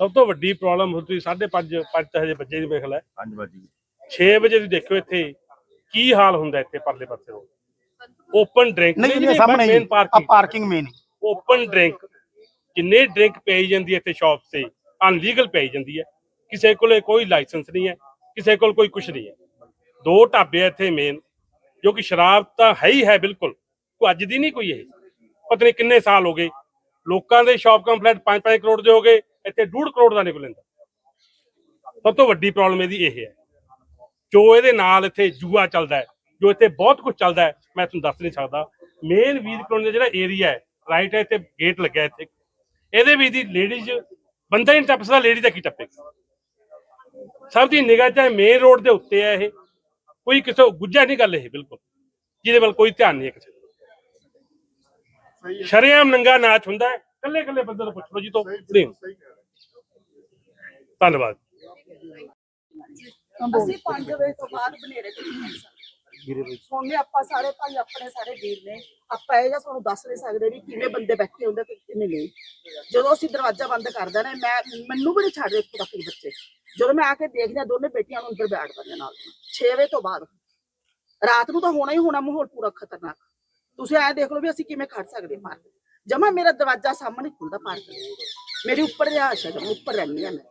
ਸਭ ਤੋਂ ਵੱਡੀ ਪ੍ਰੋਬਲਮ ਹੁੰਦੀ 5:30 ਪੰਜ ਤਾਂ ਹਜੇ ਬੱਚੇ ਦੀ ਹੈ 5 ਵਜੇ 6 ਵਜੇ ਤੁਸੀਂ ਦੇਖਿਓ ਇੱਥੇ ਕੀ ਹਾਲ ਹੁੰਦਾ ਇੱਥੇ ਪਰਲੇ ਪਾਸੇ ਓਪਨ ਡਰਿੰਕ ਨਹੀਂ ਇਹ ਸਾਹਮਣੇ main parking parking main open drink ਜਿੰਨੇ ਡਰਿੰਕ ਪਈ ਜਾਂਦੀ ਹੈ ਇੱਥੇ ਸ਼ਾਪ ਤੇ ਅਨਲੀਗਲ ਪਈ ਜਾਂਦੀ ਹੈ। ਕਿਸੇ ਕੋਲੇ ਕੋਈ ਲਾਇਸੈਂਸ ਨਹੀਂ ਹੈ ਕਿਸੇ ਕੋਲ ਕੋਈ ਕੁਝ ਨਹੀਂ ਹੈ। ਦੋ ਢਾਬੇ ਇੱਥੇ ਮੇਨ ਜੋ ਕਿ ਸ਼ਰਾਬ ਤਾਂ ਹੈ ਹੀ ਹੈ ਬਿਲਕੁਲ। ਕੋਈ ਅੱਜ ਦੀ ਨਹੀਂ ਕੋਈ ਇਹ। ਪਤਾ ਨਹੀਂ ਕਿੰਨੇ ਸਾਲ ਹੋ ਗਏ। ਲੋਕਾਂ ਦੇ ਸ਼ਾਪ ਕੰਪਲੀਟ 5-5 ਕਰੋੜ ਦੇ ਹੋ ਗਏ। ਇੱਥੇ 2.5 ਕਰੋੜ ਦਾ ਨਿਕਲ ਲੈਂਦਾ। ਸਭ ਤੋਂ ਵੱਡੀ ਪ੍ਰੋਬਲਮ ਇਹਦੀ ਇਹ ਹੈ ਜੋ ਇਹਦੇ ਨਾਲ ਇੱਥੇ ਜੂਆ ਚੱਲਦਾ ਹੈ ਜੋ ਇੱਥੇ ਬਹੁਤ ਕੁਝ ਚੱਲਦਾ ਹੈ ਮੈਂ ਤੁਹਾਨੂੰ ਦੱਸ ਨਹੀਂ ਸਕਦਾ। ਮੇਨ ਵੀਰ ਕਲੋਨੀ ਦਾ ਜਿਹੜਾ ਏਰੀਆ ਹੈ ਰਾਈਟ ਹੈ ਇੱਥੇ ਗੇਟ ਲੱਗਿਆ ਇੱਥੇ। ਇਹਦੇ ਵਿੱਚ ਦੀ ਲੇਡੀਜ਼ ਬੰਦਾ ਹੀ ਨਹੀਂ ਟੱਪ ਸਕਦਾ ਲੇਡੀ ਦਾ ਕੀ ਟੱਪੇਗਾ? ਸਭ ਦੀ ਨਿਗਾਹ ਚਾਹੇ ਮੇਨ ਰੋਡ ਦੇ ਉੱਤੇ ਹੈ ਇਹ। ਕੋਈ ਕਿਸੇ ਗੁੱਜਾ ਨਹੀਂ ਗੱਲ ਇਹ ਬਿਲਕੁਲ। ਜਿਹਦੇ ਵੱਲ ਕੋਈ ਧਿਆਨ ਨਹੀਂ ਹੈ ਕਿਸੇ ਸ਼ਰੇਆਮ ਨੰਗਾ ਨਾਚ ਹੁੰਦਾ ਹੈ। ਕੱਲੇ ਕੱਲੇ ਬੰਦੇ ਨੂੰ ਪੁੱਛ ਲਓ ਜੀ ਤੋਂ। ਪਲੀਜ਼ ਧੰਨਵਾਦ ਅਸੀਂ 5 ਵਜੇ ਤੋਂ ਬਾਅਦ ਬਨੇਰੇ ਤੇ ਨਹੀਂ ਸਕਦੇ ਸੋਨੇ ਆਪਾਂ ਸਾਰੇ ਭਾਈ ਆਪਣੇ ਸਾਰੇ ਵੀਰ ਨੇ ਆਪਾਂ ਇਹ ਜਾਂ ਤੁਹਾਨੂੰ ਦੱਸ ਨਹੀਂ ਸਕਦੇ ਵੀ ਕਿਵੇਂ ਬੰਦੇ ਬੈਠੇ ਹੁੰਦੇ ਤੇ ਕਿਵੇਂ ਨਹੀਂ। ਜਦੋਂ ਅਸੀਂ ਦਰਵਾਜ਼ਾ ਬੰਦ ਕਰ ਦੇਣਾ ਮੈਂ ਮੈਨੂੰ ਵੀ ਨਹੀਂ ਛੱਡ ਰਹੇ ਇੱਥੋਂ ਤੱਕ ਵੀ ਬੱਚੇ। ਜਦੋਂ ਮੈਂ ਆ ਕੇ ਦੇਖਦਾ ਦੋਨੇ ਬੇਟੀਆਂ ਨੂੰ ਅੰਦਰ ਬੈਠ ਦਿੰਦੇ ਨਾਲ। 6 ਵਜੇ ਤੋਂ ਬਾਅਦ। ਰਾਤ ਨੂੰ ਤਾਂ ਹੋਣਾ ਹੀ ਹੋਣਾ ਮਾਹੌਲ ਪੂਰਾ ਖਤਰਨਾਕ। ਤੁਸੀਂ ਐ ਦੇਖ ਲਓ ਵੀ ਅਸੀਂ ਕਿਵੇਂ ਖੜ ਸਕਦੇ ਪਾਰਕ। ਜਮਾ ਮੇਰਾ ਦਰਵਾਜ਼ਾ ਸਾਹਮਣੇ ਖੁੱਲਦਾ ਪਾਰਕ। ਮੇਰੀ ਉੱਪਰ ਰਿਹਾਇਸ਼ ਹੈ ਜਮਾਂ ਉੱਪਰ ਰਹਿੰਦੀ ਹਾਂ ਮੈਂ।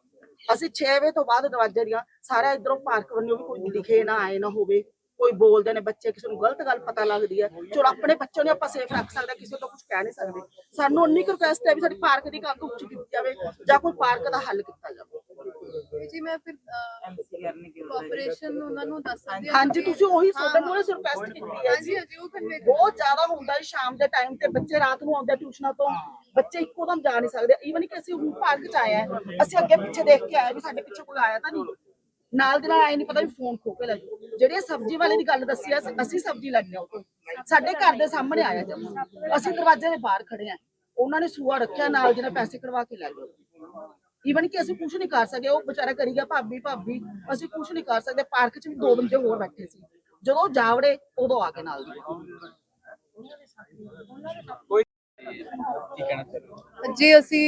ਅਸੀਂ 6 ਵਜੇ ਤੋਂ ਬਾਅਦ ਦਰਵਾਜ਼ੇ ਦੀਆਂ ਸਾਰਾ ਇਧਰੋਂ ਪਾਰਕ ਵੱਲੋਂ ਵੀ ਕੋਈ ਦਿਖੇ ਨਾ, ਆਏ ਨਾ ਹੋਵੇ, ਕੋਈ ਬੋਲਦੇ ਨੇ ਬੱਚੇ, ਕਿਸੇ ਨੂੰ ਗਲਤ ਗੱਲ ਪਤਾ ਲੱਗਦੀ ਹੈ। ਚਲੋ, ਆਪਣੇ ਬੱਚੇ ਨੂੰ ਆਪਾਂ ਸੇਫ ਰੱਖ ਸਕਦੇ ਕਿਸੇ ਤੋਂ ਕੁਝ ਕਹਿ ਨਹੀਂ ਸਕਦੇ। ਸਾਨੂੰ ਉਨੀ ਕੁ ਰਿਕੁਐਸਟ ਹੈ ਵੀ ਸਾਡੀ ਪਾਰਕ ਦੀ ਕੰਧ ਉੱਚੀ ਕੀਤੀ ਜਾਵੇ ਜਾਂ ਕੋਈ ਪਾਰਕ ਦਾ ਹੱਲ ਕੀਤਾ ਜਾਵੇ। ਜੀ ਮੈਂ ਫਿਰ ਕੋਆਪਰੇਸ਼ਨ ਉਹਨਾਂ ਨੂੰ ਦੱਸ ਸਕਦੀ ਹਾਂ ਹਾਂਜੀ ਤੁਸੀਂ ਉਹੀ ਤੁਹਾਡੇ ਮੂਹਰੇ ਰਿਕੁਐਸਟ ਕੀਤੀ ਹੈ ਹਾਂਜੀ ਜੀ। ਹਾਂਜੀ ਉਹ ਕਨਵੇ ਬਹੁਤ ਜ਼ਿਆਦਾ ਹੁੰਦਾ ਹੈ ਸ਼ਾਮ ਦੇ ਟਾਈਮ ਤੇ ਬੱਚੇ ਰਾਤ ਨੂੰ ਆਉਂਦੇ ਆ ਟਿਊਸ਼ਨਾਂ ਤੋਂ। ਬੱਚੇ ਇੱਕੋ ਦਮ ਜਾ ਨਹੀਂ ਸਕਦੇ। ਈਵਨ ਕਿ ਅਸੀਂ ਹੁਣ ਪਾਰਕ ਚ ਆਏ ਆ ਅਸੀਂ ਅੱਗੇ ਪਿੱਛੇ ਦੇਖ ਕੇ ਆਏ ਵੀ ਸਾਡੇ ਪਿੱਛੇ ਕੋਈ ਆਇਆ ਤਾਂ ਨਹੀਂ। ਨਾਲ ਦੇ ਨਾਲ ਆਏ ਨਹੀਂ ਪਤਾ ਵੀ ਫੋਨ ਖੋ ਕੇ ਲੈ ਜਾਓ ਜਿਹੜੀ ਇਹ ਸਬਜ਼ੀ ਵਾਲੇ ਦੀ ਗੱਲ ਦੱਸੀ ਆ ਅਸੀਂ ਸਬਜ਼ੀ ਲੈਣੀ ਆ ਉਹ ਤੋਂ। ਸਾਡੇ ਘਰ ਦੇ ਸਾਹਮਣੇ ਆਇਆ ਜਮਾ ਅਸੀਂ ਦਰਵਾਜ਼ੇ ਦੇ ਬਾਹਰ ਖੜੇ ਆ। ਉਹਨਾਂ ਨੇ ਸੂਆ ਰੱਖਿਆ ਨਾਲ ਜਿਹਨੇ ਪੈਸੇ ਕਢਵਾ ਕੇ ਲੈ ਗਏ। ਈਵਨ ਕਿ ਅਸੀਂ ਕੁਝ ਨਹੀਂ ਕਰ ਸਕੇ ਉਹ ਵਿਚਾਰਾ ਕਰੀ ਗਿਆ ਭਾਬੀ ਭਾਬੀ ਅਸੀਂ ਕੁਝ ਨਹੀਂ ਕਰ ਸਕਦੇ ਪਾਰਕ 'ਚ ਵੀ ਦੋ ਬੰਦੇ ਹੋਰ ਬੈਠੇ ਸੀ। ਜਦੋਂ ਉਹ ਜਾਵੜੇ ਉਦੋਂ ਆ ਕੇ ਨਾਲ ਦੀ ਜੀ ਅਸੀਂ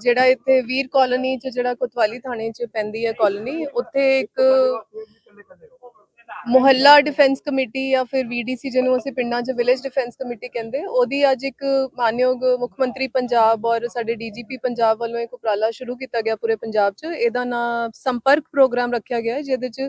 ਜਿਹੜਾ ਇੱਥੇ ਵੀਰ ਕਾਲੋਨੀ ਚ ਜਿਹੜਾ ਕੋਤਵਾਲੀ ਥਾਣੇ ਚ ਪੈਂਦੀ ਹੈ ਕਾਲੋਨੀ ਉੱਥੇ ਇੱਕ ਮੁਹੱਲਾ ਡਿਫੈਂਸ ਕਮੇਟੀ ਜਾਂ ਫਿਰ ਵੀਡੀਸੀ ਜਿਹਨੂੰ ਅਸੀਂ ਪਿੰਡਾਂ 'ਚ ਵਿਲੇਜ ਡਿਫੈਂਸ ਕਮੇਟੀ ਕਹਿੰਦੇ, ਉਹਦੀ ਅੱਜ ਇੱਕ ਮਾਨਯੋਗ ਮੁੱਖ ਮੰਤਰੀ ਪੰਜਾਬ ਔਰ ਸਾਡੇ ਡੀਜੀਪੀ ਪੰਜਾਬ ਵੱਲੋਂ ਇੱਕ ਉਪਰਾਲਾ ਸ਼ੁਰੂ ਕੀਤਾ ਗਿਆ ਪੂਰੇ ਪੰਜਾਬ 'ਚ। ਇਹਦਾ ਨਾਮ ਸੰਪਰਕ ਪ੍ਰੋਗਰਾਮ ਰੱਖਿਆ ਗਿਆ ਜਿਹਦੇ 'ਚ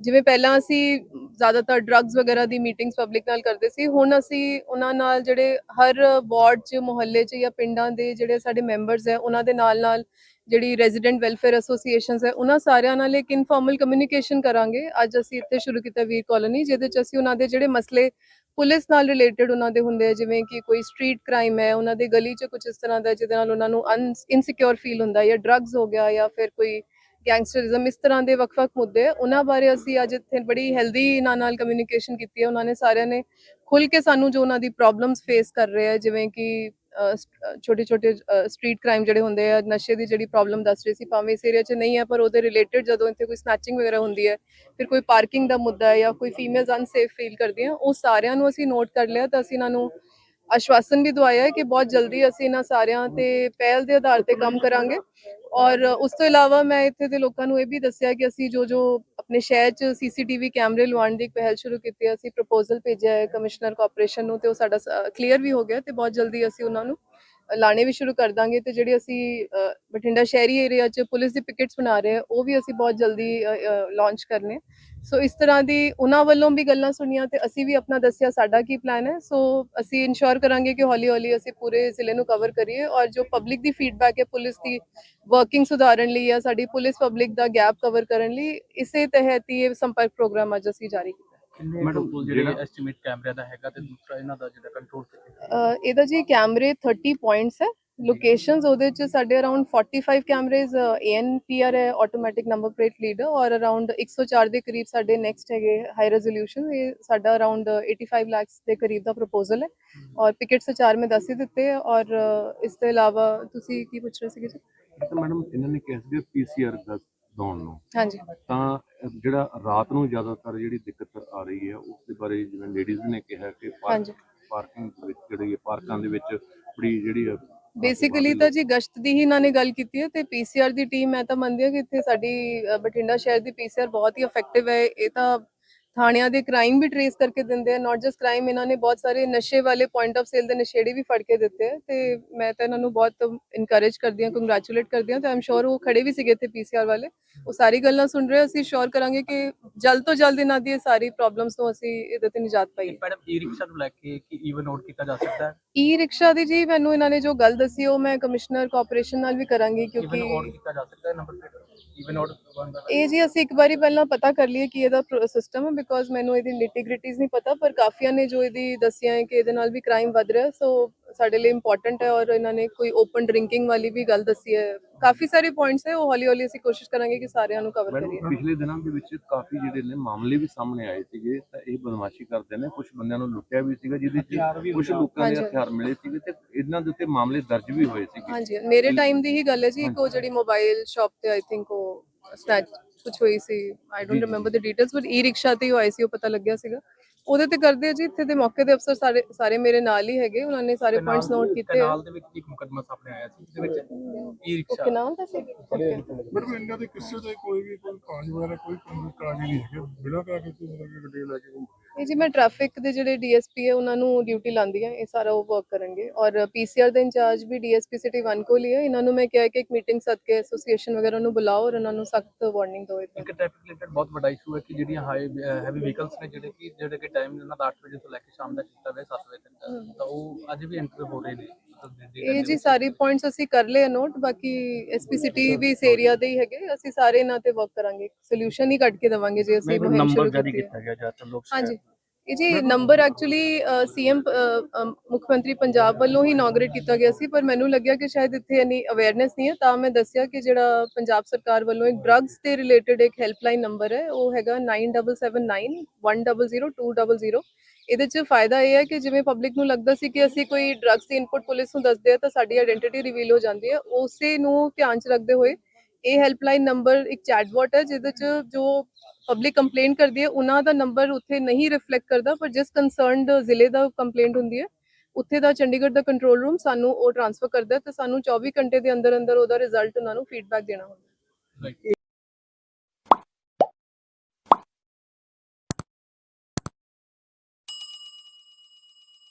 ਜਿਵੇਂ ਪਹਿਲਾਂ ਅਸੀਂ ਜ਼ਿਆਦਾਤਰ ਡਰੱਗਸ ਵਗੈਰਾ ਦੀ ਮੀਟਿੰਗਸ ਪਬਲਿਕ ਨਾਲ ਕਰਦੇ ਸੀ, ਹੁਣ ਅਸੀਂ ਉਹਨਾਂ ਨਾਲ ਜਿਹੜੇ ਹਰ ਵਾਰਡ 'ਚ, ਮੁਹੱਲੇ 'ਚ ਜਾਂ ਪਿੰਡਾਂ ਦੇ ਜਿਹੜੇ ਸਾਡੇ ਮੈਂਬਰਸ ਹੈ, ਉਹਨਾਂ ਦੇ ਨਾਲ ਨਾਲ ਜਿਹੜੀ ਰੈਜ਼ੀਡੈਂਟ ਵੈਲਫੇਅਰ ਐਸੋਸੀਏਸ਼ਨਸ ਹੈ, ਉਹਨਾਂ ਸਾਰਿਆਂ ਨਾਲ ਇੱਕ ਇਨਫਾਰਮਲ ਕਮਿਊਨੀਕੇਸ਼ਨ ਕਰਾਂਗੇ। ਅੱਜ ਅਸੀਂ ਇੱਥੇ ਸ਼ੁਰੂ ਕੀਤਾ ਵੀਰ ਕਾਲੋਨੀ ਜਿਹਦੇ 'ਚ ਅਸੀਂ ਉਹਨਾਂ ਦੇ ਜਿਹੜੇ ਮਸਲੇ ਪੁਲਿਸ ਨਾਲ ਰਿਲੇਟਡ ਉਹਨਾਂ ਦੇ ਹੁੰਦੇ ਆ, ਜਿਵੇਂ ਕਿ ਕੋਈ ਸਟਰੀਟ ਕ੍ਰਾਈਮ ਹੈ, ਉਹਨਾਂ ਦੇ ਗਲੀ 'ਚ ਕੁਝ ਇਸ ਤਰ੍ਹਾਂ ਦਾ, ਜਿਹਦੇ ਨਾਲ ਉਹਨਾਂ ਨੂੰ ਇਨਸਿਕਿਉਰ ਫੀਲ ਹੁੰਦਾ ਜਾਂ ਡਰੱਗਸ ਹੋ ਗਿਆ ਜਾਂ ਫਿਰ ਕੋਈ ਗੈਂਗਸਟਰਿਜ਼ਮ ਇਸ ਤਰ੍ਹਾਂ ਦੇ ਵੱਖ-ਵੱਖ ਮੁੱਦੇ ਉਹਨਾਂ ਬਾਰੇ ਅਸੀਂ ਅੱਜ ਇੱਥੇ ਬੜੀ ਹੈਲਦੀ ਇਹਨਾਂ ਨਾਲ ਕਮਿਊਨੀਕੇਸ਼ਨ ਕੀਤੀ ਹੈ। ਉਹਨਾਂ ਨੇ ਸਾਰਿਆਂ ਨੇ ਖੁੱਲ ਕੇ ਸਾਨੂੰ ਜੋ ਉਹਨਾਂ ਦੀ ਪ੍ਰੋਬਲਮਸ ਫੇਸ ਕਰ ਰਹੇ ਆ, ਜਿਵੇਂ ਕਿ ਛੋਟੇ ਛੋਟੇ ਸਟਰੀਟ ਕ੍ਰਾਈਮ ਜਿਹੜੇ ਹੁੰਦੇ ਆ, ਨਸ਼ੇ ਦੀ ਜਿਹੜੀ ਪ੍ਰੋਬਲਮ ਦੱਸ ਰਹੇ ਸੀ, ਭਾਵੇਂ ਇਸ ਏਰੀਆ 'ਚ ਨਹੀਂ ਹੈ ਪਰ ਉਹਦੇ ਰਿਲੇਟਡ ਜਦੋਂ ਇੱਥੇ ਕੋਈ ਸਨੈਚਿੰਗ ਵਗੈਰਾ ਹੁੰਦੀ ਹੈ, ਫਿਰ ਕੋਈ ਪਾਰਕਿੰਗ ਦਾ ਮੁੱਦਾ ਹੈ ਜਾਂ ਕੋਈ ਫੀਮੇਲਸ ਅਨਸੇਫ ਫੀਲ ਕਰਦੀਆਂ ਉਹ ਸਾਰਿਆਂ ਨੂੰ ਅਸੀਂ ਨੋਟ ਕਰ ਲਿਆ ਤਾਂ ਅਸੀਂ ਇਹਨਾਂ ਨੂੰ ਆਸ਼ਵਾਸਨ ਵੀ ਦਵਾਇਆ ਹੈ ਕਿ ਬਹੁਤ ਜਲਦੀ ਅਸੀਂ ਇਹਨਾਂ ਸਾਰਿਆਂ ਤੇ ਪਹਿਲ ਦੇ ਆਧਾਰ ਤੇ ਕੰਮ ਕਰਾਂਗੇ। ਔਰ ਉਸ ਤੋਂ ਇਲਾਵਾ ਮੈਂ ਇੱਥੇ ਦੇ ਲੋਕਾਂ ਨੂੰ ਇਹ ਵੀ ਦੱਸਿਆ ਕਿ ਅਸੀਂ ਜੋ ਜੋ ਆਪਣੇ ਸ਼ਹਿਰ 'ਚ ਸੀਸੀਟੀਵੀ ਕੈਮਰੇ ਲਵਾਉਣ ਦੀ ਪਹਿਲ ਸ਼ੁਰੂ ਕੀਤੀ ਹੈ, ਅਸੀਂ ਪ੍ਰਪੋਜ਼ਲ ਭੇਜਿਆ ਹੈ ਕਮਿਸ਼ਨਰ ਕਾਰਪੋਰੇਸ਼ਨ ਨੂੰ ਤੇ ਉਹ ਸਾਡਾ ਕਲੀਅਰ ਵੀ ਹੋ ਗਿਆ ਤੇ ਬਹੁਤ ਜਲਦੀ ਅਸੀਂ ਉਹਨਾਂ ਨੂੰ ਲਾਣੇ ਵੀ ਸ਼ੁਰੂ ਕਰ ਦਾਂਗੇ ਤੇ ਜਿਹੜੇ ਅਸੀਂ ਬਠਿੰਡਾ ਸ਼ਹਿਰੀ ਏਰੀਆ 'ਚ ਪੁਲਿਸ ਦੀ ਪਿਕਟਸ ਬਣਾ ਰਹੇ ਹਾਂ ਉਹ ਵੀ ਅਸੀਂ ਬਹੁਤ ਜਲਦੀ ਲਾਂਚ ਕਰਨੇ ਸੋ ਇਸ ਤਰ੍ਹਾਂ ਦੀ ਉਹਨਾਂ ਵੱਲੋਂ ਵੀ ਗੱਲਾਂ ਸੁਣੀਆਂ ਤੇ ਅਸੀਂ ਵੀ ਆਪਣਾ ਦੱਸਿਆ ਸਾਡਾ ਕੀ ਪਲਾਨ ਹੈ। ਸੋ ਅਸੀਂ ਇਨਸ਼ੋਰ ਕਰਾਂਗੇ ਕਿ ਹੌਲੀ ਹੌਲੀ ਅਸੀਂ ਪੂਰੇ ਜ਼ਿਲ੍ਹੇ ਨੂੰ ਕਵਰ ਕਰੀਏ ਔਰ ਜੋ ਪਬਲਿਕ ਦੀ ਫੀਡਬੈਕ ਹੈ ਪੁਲਿਸ ਦੀ ਵਰਕਿੰਗ ਸੁਧਾਰਨ ਲਈ ਜਾਂ ਸਾਡੀ ਪੁਲਿਸ ਪਬਲਿਕ ਦਾ ਗੈਪ ਕਵਰ ਕਰਨ ਲਈ, ਇਸੇ ਤਹਿਤ ਹੀ ਇਹ ਸੰਪਰਕ ਪ੍ਰੋਗਰਾਮ ਅੱਜ ਅਸੀਂ ਜਾਰੀ ਕੀਤਾ। ਮੈਡਮ ਜਿਹੜੇ ਜਿਹੜਾ ਐਸਟੀਮੇਟ ਕੈਮਰਿਆਂ ਦਾ ਹੈਗਾ ਤੇ ਦੂਸਰਾ ਇਹਨਾਂ ਦਾ ਜਿਹੜਾ ਕੰਟਰੋਲ ਅ, ਇਹਦਾ ਜੀ ਕੈਮਰੇ 30 ਪੁਆਇੰਟਸ ਹੈ। ਲੋਕੇਸ਼ਨਸ ਉਹਦੇ ਚ ਸਾਡੇ ਅਰਾਊਂਡ 45 ਕੈਮਰੇਜ਼ ANPR ਹੈ ਆਟੋਮੈਟਿਕ ਨੰਬਰ ਪਲੇਟ ਲੀਡਰ ਔਰ ਅਰਾਊਂਡ 104 ਦੇ ਕਰੀਬ ਸਾਡੇ ਨੈਕਸਟ ਹੈਗੇ ਹਾਈ ਰੈਜ਼ੋਲੂਸ਼ਨ ਇਹ ਸਾਡਾ ਅਰਾਊਂਡ 85 ਲੱਖ ਦੇ ਕਰੀਬ ਦਾ ਪ੍ਰਪੋਜ਼ਲ ਹੈ। ਔਰ ਪਿਕਟਸ ਚਾਰ ਮੈਂ ਦੱਸ ਹੀ ਦਿੱਤੇ ਔਰ ਇਸ ਤੋਂ ਇਲਾਵਾ ਤੁਸੀਂ ਕੀ ਪੁੱਛ ਰਹੇ ਸੀਗੇ ਜੀ? ਮੈਡਮ ਇਹਨਾਂ ਨੇ ਕਿਹਾ ਸੀ ਪੀਸੀਆਰ ਦਾ ਦੌਣ ਨੂੰ। ਹਾਂਜੀ। ਤਾਂ ਜਿਹੜਾ ਰਾਤ ਨੂੰ ਜ਼ਿਆਦਾਤਰ ਜਿਹੜੀ ਦਿੱਕਤ ਆ ਰਹੀ ਹੈ ਉਸ ਦੇ ਬਾਰੇ ਜਿਵੇਂ ਲੇਡੀਜ਼ ਨੇ ਕਿਹਾ ਕਿ ਹਾਂਜੀ। ਪਾਰਕਿੰਗ ਵਿੱਚ ਜਿਹੜੀ ਹੈ, ਪਾਰਕਾਂ ਦੇ ਵਿੱਚ ਬੜੀ ਜਿਹੜੀ ਬੇਸਿਕਲੀ ਤਾਂ ਜੀ ਗਸ਼ਤ ਦੀ ਹੀ ਇਹਨਾਂ ਨੇ ਗੱਲ ਕੀਤੀ ਹੈ ਤੇ ਪੀਸੀਆਰ ਦੀ ਟੀਮ ਮੈਂ ਤਾਂ ਮੰਨਦੀ ਹਾਂ ਕਿ ਇੱਥੇ ਸਾਡੀ ਅ, ਬਠਿੰਡਾ ਸ਼ਹਿਰ ਦੀ ਪੀਸੀਆਰ ਬਹੁਤ ਹੀ ਇਫੈਕਟਿਵ ਹੈ ਇਹ ਤਾਂ ਥਾਣਿਆਂ ਦੇ ਕ੍ਰਾਈਮ ਵੀ ਟਰੇਸ ਕਰਕੇ ਦਿੰਦੇ ਆ ਨਾਟ ਜਸਟ ਕ੍ਰਾਈਮ ਇਹਨਾਂ ਨੇ ਬਹੁਤ ਸਾਰੇ ਨਸ਼ੇ ਵਾਲੇ ਪੁਆਇੰਟ ਆਫ ਸੇਲ ਦੇ ਨਸ਼ੇੜੀ ਵੀ ਫੜ ਕੇ ਦਿੱਤੇ ਆ ਤੇ ਮੈਂ ਤਾਂ ਇਹਨਾਂ ਨੂੰ ਬਹੁਤ ਇਨਕਰੇਜ ਕਰਦੀ ਹਾਂ ਕੰਗ੍ਰੈਚੁਲੇਟ ਕਰਦੀ ਹਾਂ ਤੇ ਆਮ ਸ਼ੋਰ ਉਹ ਖੜੇ ਵੀ ਸੀਗੇ ਇੱਥੇ ਪੀਸੀਆਰ ਵਾਲੇ। ਉਹ ਸਾਰੀ ਗੱਲਾਂ ਸੁਣ ਰਹੇ ਅਸੀਂ ਸ਼ੋਰ ਕਰਾਂਗੇ ਕਿ ਜਲਦ ਤੋਂ ਜਲਦ ਇਹਨਾਂ ਦੀ ਸਾਰੀ ਪ੍ਰੋਬਲਮਸ ਤੋਂ ਅਸੀਂ ਇਹਦੇ ਤੇ ਨਿਜਾਤ ਪਾਈਏ। ਮੈਡਮ ਈ ਰਿਕਸ਼ਾ ਨੂੰ ਲੈ ਕੇ ਕਿ ਈਵਨ ਨੋਟ ਕੀਤਾ ਜਾ ਸਕਦਾ ਹੈ? ਈ ਰਿਕਸ਼ਾ ਦੀ ਜੀ ਮੈਨੂੰ ਇਹਨਾਂ ਨੇ ਜੋ ਗੱਲ ਦੱਸੀ ਉਹ ਮੈਂ ਕਮਿਸ਼ਨਰ ਕਾਰਪੋਰੇਸ਼ਨ ਨਾਲ ਵੀ ਕਰਾਂਗੀ ਈਵਨ ਕਿਉਂਕਿ ਨੋਟ ਕੀਤਾ ਜਾ ਸਕਦਾ ਹੈ ਨੰਬਰ ਪਲੇਟ ਈਵਨ ਨੋਟ ਇਹ ਜੀ ਅਸੀਂ ਇੱਕ ਵਾਰੀ ਪਹਿਲਾਂ ਪਤਾ ਕਰ ਲਈਏ ਕਿ ਇਹਦਾ ਸਿਸਟਮ ਹੈ ਬਿਕੋਜ਼ ਮੈਨੂੰ ਇਹਦੀ ਨਿਟੀਗ੍ਰਿਟੀਜ਼ ਨਹੀਂ ਪਤਾ ਪਰ ਕਾਫੀਆਂ ਨੇ ਜੋ ਇਹਦੀ ਦੱਸਿਆ ਹੈ ਕਿ ਇਹਦੇ ਨਾਲ ਵੀ ਕ੍ਰਾਈਮ ਵੱਧ ਰਿਹਾ ਸੋ ਸਾਡੇ ਲਈ ਇੰਪੋਰਟੈਂਟ ਹੈ ਔਰ ਇਹਨਾਂ ਨੇ ਕੋਈ ਓਪਨ ਡਰਿੰਕਿੰਗ ਵਾਲੀ ਵੀ ਗੱਲ ਦੱਸੀ ਹੈ। ਕਾਫੀ ਸਾਰੇ ਪੁਆਇੰਟਸ ਹੈ ਉਹ ਹੌਲੀ ਹੌਲੀ ਅਸੀਂ ਕੋਸ਼ਿਸ਼ ਕਰਾਂਗੇ ਕਿ ਸਾਰਿਆਂ ਨੂੰ ਕਵਰ ਕਰੀਏ। ਪਿਛਲੇ ਦਿਨਾਂ ਦੇ ਵਿੱਚ ਕਾਫੀ ਜਿਹੜੇ ਨੇ ਮਾਮਲੇ ਵੀ ਸਾਹਮਣੇ ਆਏ ਸੀਗੇ ਤਾਂ ਇਹ ਬਦਮਾਸ਼ੀ ਕਰਦੇ ਨੇ। ਕੁਝ ਬੰਦਿਆਂ ਨੂੰ ਲੁੱਟਿਆ ਵੀ ਸੀਗਾ ਜਿਹਦੇ ਚ ਕੁਝ ਲੋਕਾਂ ਦੇ। ਹਥਿਆਰ ਮਿਲੇ ਸੀਗੇ ਤੇ ਇਹਨਾਂ ਦੇ ਉੱਤੇ ਮਾਮਲੇ ਦਰਜ ਵੀ ਹੋਏ ਸੀਗੇ। ਹਾਂਜੀ ਮੇਰੇ ਟਾਈਮ ਦੀ ਹੀ ਗੱਲ ਹੈ ਜੀ ਇੱਕ ਉਹ ਜਿਹੜੀ ਮੋਬਾਈਲ ਸ਼ਾਪ ਤੇ ਆਈ ਥਿੰਕ ਉਹ ਸਨੈਚ ਕੁਝ ਹੋਈ ਸੀ I don't remember the details but e rickshaw ਤੇ ਹੀ ਉਹ ਆਈ ਸੀ ਉਹ ਪਤਾ ਲੱਗਿਆ ਸੀਗਾ। ਉਹਦੇ ਤੇ ਕਰਦੇ ਆ ਜੀ ਇੱਥੇ ਦੇ ਮੌਕੇ ਦੇ ਅਫਸਰ ਸਾਰੇ ਸਾਰੇ ਮੇਰੇ ਨਾਲ ਹੀ ਹੈਗੇ ਉਹਨਾਂ ਨੇ ਸਾਰੇ ਪੁਆਇੰਟਸ ਨੋਟ ਕੀਤੇ ਆ। ਕਨਾਲ ਦੇ ਵਿੱਚ ਇੱਕ ਮੁਕੱਦਮਾ ਸਾਹਮਣੇ ਆਇਆ ਸੀ ਜਿਹਦੇ ਵਿੱਚ ਈ ਉਹ ਰਿਕਸ਼ਾ ਕਿਨਾਲ ਦਾ ਸੀ. ਮੈਡਮ ਇਹਨਾਂ ਦੇ ਕਿਸੇ ਦੇ ਕੋਈ ਵੀ ਕੋਈ ਕਾਗਜ਼ ਵਗੈਰਾ ਕੋਈ ਕਾਗਜ਼ ਨਹੀਂ ਹੈਗੇ ਬਿਨਾਂ ਕਾਗਜ਼ ਤੋਂ ਮਤਲਬ ਕਿ ਗੱਡੀ ਲੈ ਕੇ। ਇਹ ਜੀ ਮੈਂ ਟ੍ਰੈਫਿਕ ਦੇ ਜਿਹੜੇ ਡੀਐਸਪੀ ਹੈ ਉਹਨਾਂ ਨੂੰ ਡਿਊਟੀ ਲਾਂਦੀ ਹੈ ਇਹ ਸਾਰਾ ਉਹ ਵਰਕ ਕਰਨਗੇ। ਔਰ ਪੀਸੀਆਰ ਦਾ ਇੰਚਾਰਜ ਵੀ ਡੀਐਸਪੀ ਸਿਟੀ 1 ਕੋਲ ਹੀ ਹੈ। ਇਹਨਾਂ ਨੂੰ ਮੈਂ ਕਿਹਾ ਕਿ ਇੱਕ ਮੀਟਿੰਗ ਸੱਦ ਕੇ ਐਸੋਸੀਏਸ਼ਨ ਵਗੈਰਾ ਨੂੰ ਬੁਲਾਓ ਔਰ ਉਹਨਾਂ ਨੂੰ ਸਖਤ ਵਾਰਨਿੰਗ ਦਿਓ ਇੱਕ ਟ੍ਰੈਫਿਕ ਰਿਲੇਟਡ ਬਹੁਤ ਵੱਡਾ ਇਸ਼ੂ ਹੈ ਕਿ ਜਿਹੜੀਆਂ ਹਾਈ ਹੈਵੀ ਵਹੀਕਲਸ ਨੇ ਜਿਹੜੇ ਕਿ ਜਿਹੜੇ ਕਿ ਟਾਈਮ ਇਹਨਾਂ ਦਾ 8 ਵਜੇ ਤੋਂ ਲੈ ਕੇ ਸ਼ਾਮ ਦਾ ਕੀਤਾ ਹੋਇਆ 7 ਵਜੇ ਤੱਕ। ਤਾਂ ਉਹ ਅੱਜ ਵੀ ਐਂਟਰ ਹੋ ਰਹੇ ਨੇ। ਇਹ ਜੀ ਸਾਰੀ ਪੁਆਇੰਟਸ ਅਸੀਂ ਕਰ ਲਏ ਨੋਟ ਬਾਕੀ ਐਸਪੀ ਸਿਟੀ ਵੀ ਇਸ ਏਰੀਆ ਦੇ ਹੀ ਹੈਗੇ। ਅਸੀਂ ਸਾਰੇ ਇਹਨਾਂ ਤੇ ਵਰਕ ਕਰਾਂਗੇ। ਸੋਲੂਸ਼ਨ ਹੀ ਕੱਢ ਕੇ ਦਵਾਂਗੇ ਜੇ ਅਸੀਂ ਮੁਹਿੰਮ ਸ਼ੁਰੂ ਕੀਤੀ ਹੈ। ਹਾਂਜੀ। ਇਹ ਜੀ ਨੰਬਰ ਐਕਚੁਅਲੀ ਸੀਐਮ ਮੁੱਖ ਮੰਤਰੀ ਪੰਜਾਬ ਵੱਲੋਂ ਹੀ ਇਨੋਗਰੇਟ ਕੀਤਾ ਗਿਆ ਸੀ ਪਰ ਮੈਨੂੰ ਲੱਗਿਆ ਕਿ ਸ਼ਾਇਦ ਇੱਥੇ ਇਨੀ ਅਵੇਅਰਨੈਸ ਨਹੀਂ ਹੈ ਤਾਂ ਮੈਂ ਦੱਸਿਆ ਕਿ ਜਿਹੜਾ ਪੰਜਾਬ ਸਰਕਾਰ ਵੱਲੋਂ ਇੱਕ ਡਰੱਗਸ ਤੇ ਰਿਲੇਟਡ ਇੱਕ ਹੈਲਪਲਾਈਨ ਨੰਬਰ ਹੈ ਉਹ ਹੈਗਾ 9779 100 200 ਇਹਦੇ 'ਚ ਫਾਇਦਾ ਇਹ ਹੈ ਕਿ ਜਿਵੇਂ ਪਬਲਿਕ ਨੂੰ ਲੱਗਦਾ ਸੀ ਕਿ ਅਸੀਂ ਕੋਈ ਡਰੱਗਸ ਦੀ ਇਨਪੁਟ ਪੁਲਿਸ ਨੂੰ ਦੱਸਦੇ ਆ ਤਾਂ ਸਾਡੀ ਆਇਡੈਂਟੀਟੀ ਰਿਵੀਲ ਹੋ ਜਾਂਦੀ ਹੈ ਉਸੇ ਨੂੰ ਧਿਆਨ 'ਚ ਰੱਖਦੇ ਹੋਏ ਇਹ ਹੈਲਪਲਾਈਨ ਨੰਬਰ ਇੱਕ ਚੈਟਬੋਟ ਹੈ ਜਿਹਦੇ 'ਚ ਜੋ ਪਬਲਿਕ ਕੰਪਲੇਂਟ ਕਰਦੀ ਹੈ, ਉਹਨਾਂ ਦਾ ਨੰਬਰ ਉੱਥੇ ਨਹੀਂ ਰਿਫਲੈਕਟ ਕਰਦਾ, ਪਰ ਜਿਸ ਕੰਸਰਨਡ ਜ਼ਿਲ੍ਹੇ ਦਾ ਕੰਪਲੇਂਟ ਹੁੰਦੀ ਹੈ, ਉੱਥੇ ਦਾ ਚੰਡੀਗੜ੍ਹ ਦਾ ਕੰਟਰੋਲ ਰੂਮ ਸਾਨੂੰ ਉਹ ਟ੍ਰਾਂਸਫਰ ਕਰਦਾ ਹੈ ਤੇ ਸਾਨੂੰ 24 ਘੰਟੇ ਦੇ ਅੰਦਰ ਅੰਦਰ ਉਹਦਾ ਰਿਜ਼ਲਟ ਉਹਨਾਂ ਨੂੰ ਫੀਡਬੈਕ ਦੇਣਾ ਹੁੰਦਾ